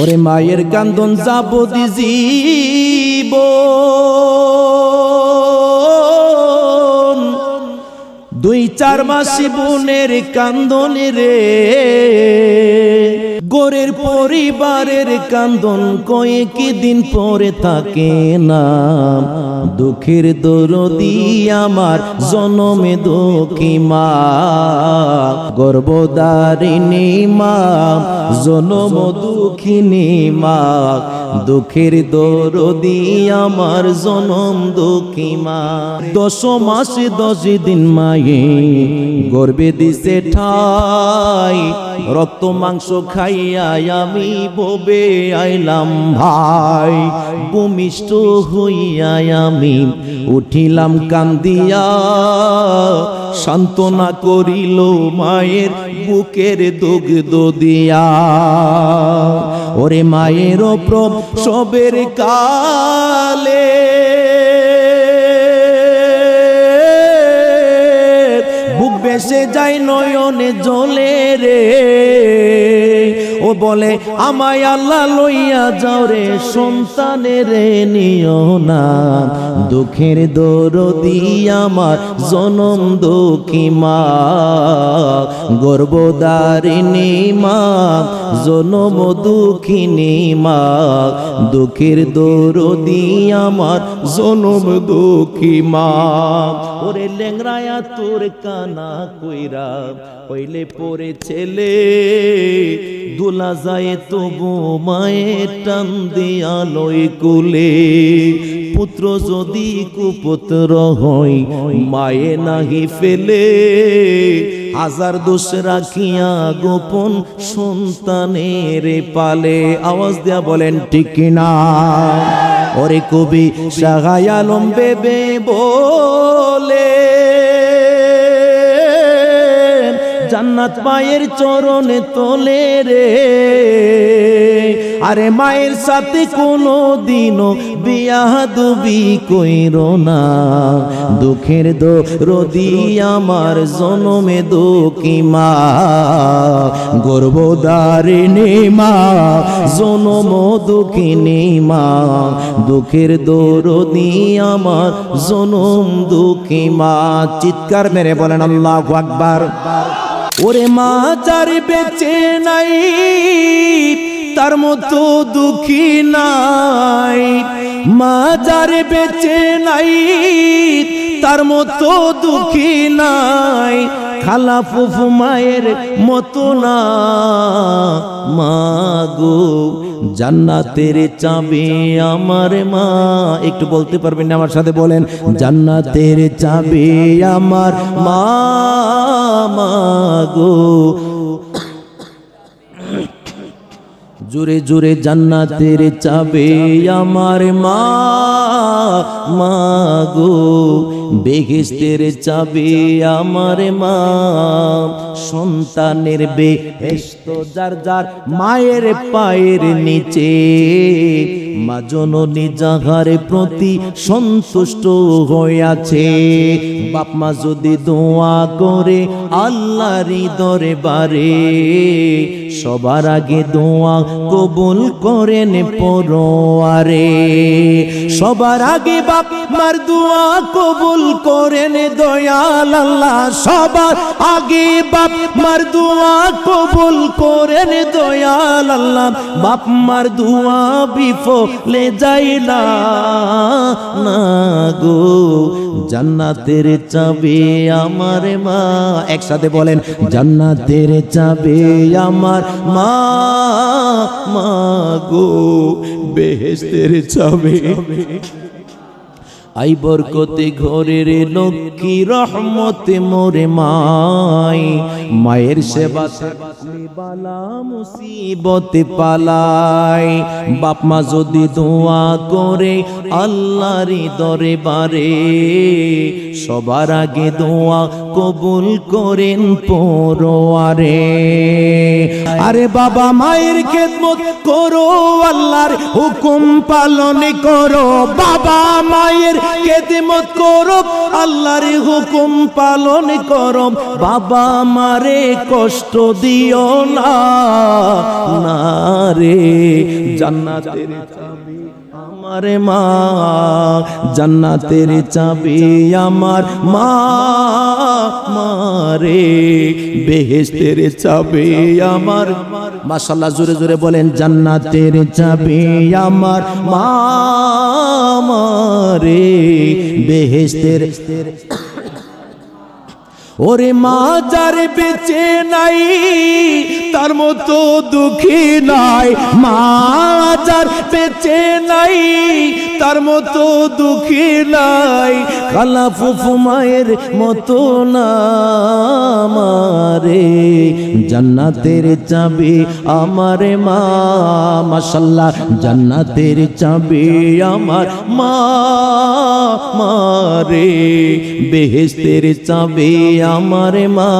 ওরে মায়ের কান্দন যাব দিজিব দুই চার মাসি বোনের কান্দন রে। গোরের পরিবারের কান্দন কয়েক দিন পরে থাকে না দুঃখের দরদি আমার জনমে দুঃখী মা। গর্বদারিণী মা, জনম দুঃখিনী মা। দুঃখের দরদি আমার জনম দুঃখী মা। দশ মাসে দশ দিন মায়ে গর্বে দিছে ঠাই। রক্ত মাংস খাইয়া আমি ববে আইলাম ভাই। ভূমিষ্ঠ হইয়া আমি উঠিলাম কান্দিয়া। সান্ত্বনা করিল মায়ের বুকের দুগ্ধ দিয়া। ওরে মায়ের প্রভ, সবের কালে বুক বেসে যায় নয়নে জলে রে। বলে, আমায় আল্লাহ লইয়া যাও রে, সন্তানের নিও না। দুঃখের দরদি আমার, জনম দুঃখী মা। গর্বদারিণী মা, জনম দুঃখিনী মা। দুঃখের দরদি আমার, জনম দুঃখী মা। ওরে লেংরায়া তোর কানা কইরা পইলে পরে ছেলে। দুলা যায় তবু মায়ের টান দিয়া লই কুলে। পুত্র যদি কুপুত্র হয় মায়ে নাহি ফেলে। হাজার দোষ রাখিয়া গোপন সন্তানের পালে। আওয়াজ দেয়া বলেন, ঠিক কিনা ওরে কবি সাহায় আলম বেবে বলে জান্নাত পায়ের চরণে তোলে রে। আরে মায়ের সাথে কোনো দিনও বিয়া দুবি কইর না। দুঃখের দো রদি আমার, জনমে দুঃখী মা। গর্বদারিণী মা, জনম দুঃখিনী মা। দুঃখের দরদি আমার, জনম দুঃখী মা। চিৎকার মেরে বলেন আল্লাহ আকবার। ওরে মা, যার বেঁচে নাই তার মতো দুঃখী নাই মা যার বেঁচে নাই, তার মতো দুঃখী নাই, খালা ফুফু মায়ের মতো না। মাগো জান্নাতের চাবি আমার মা। একটু বলতে পারবেন আমার সাথে বলেন। জান্নাতের চাবি আমার মা মাগো জোরে জোরে জান্নাতের চাবে আমার মা মাগো বেহেস্তের চাবে আমার মা। সন্তানের বেহেস্ত যার যার মায়ের পায়ের নিচে। মা জননী যাহার প্রতি সন্তুষ্ট হইয়াছে। বাপ মা যদি দোয়া করে আল্লাহরই দরবারে সবার আগে দোয়া কবুল করেন পরোয়ারে। সবার আগে বাপ মার দোয়া কবুল করেন দয়াল আল্লাহ। সবার আগে বাপ মার দোয়া কবুল করেন দয়াল আল্লাহ। বাপ মার দোয়া বিফলে যাইলা না গো। জান্নাতের চাবি আমার মা। একসাথে বলেন জান্নাতের চাবি আমার মা মা গো বেহেস্তের চাবে। আই বরকতে ঘরের লক্ষ্মী রহমতে মোরে মাই। মায়ের সেবা বালা মুসিবতে পালাই। বাপ মা যদি দোয়া করে আল্লাহরই দরে বারে সবার আগে দোয়া কবুল করেন পরোয়ারে। আরে বাবা মায়ের খেদমত করো, আল্লাহর হুকুম পালন করো। বাবা মায়ের কেদিমত করব আল্লাহর হুকুম পালন করব বাবা মারে কষ্ট দিও না রে জান্নাতের চাবি আমার মা, জান্নাতের চাবি আমার মা মারে বেহেশতের চাবি আমার মাশাল্লাহ জোরে জোরে বলেন, জান্নাতের চাবি আমার মা মারে বেহেশতের ওরে মা, যার বেঁচে নাই, তার মতো দুঃখী নাই। মা, যার বেঁচে নাই, তার মতো দুঃখী নাই। খালা ফুফু মায়ের মতো না মারে জান্নাতের চাবি আমার মা, মাশাল্লাহ। জান্নাতের চাবি আমার মা মারে বেহেস্তের চাবি আমার মা।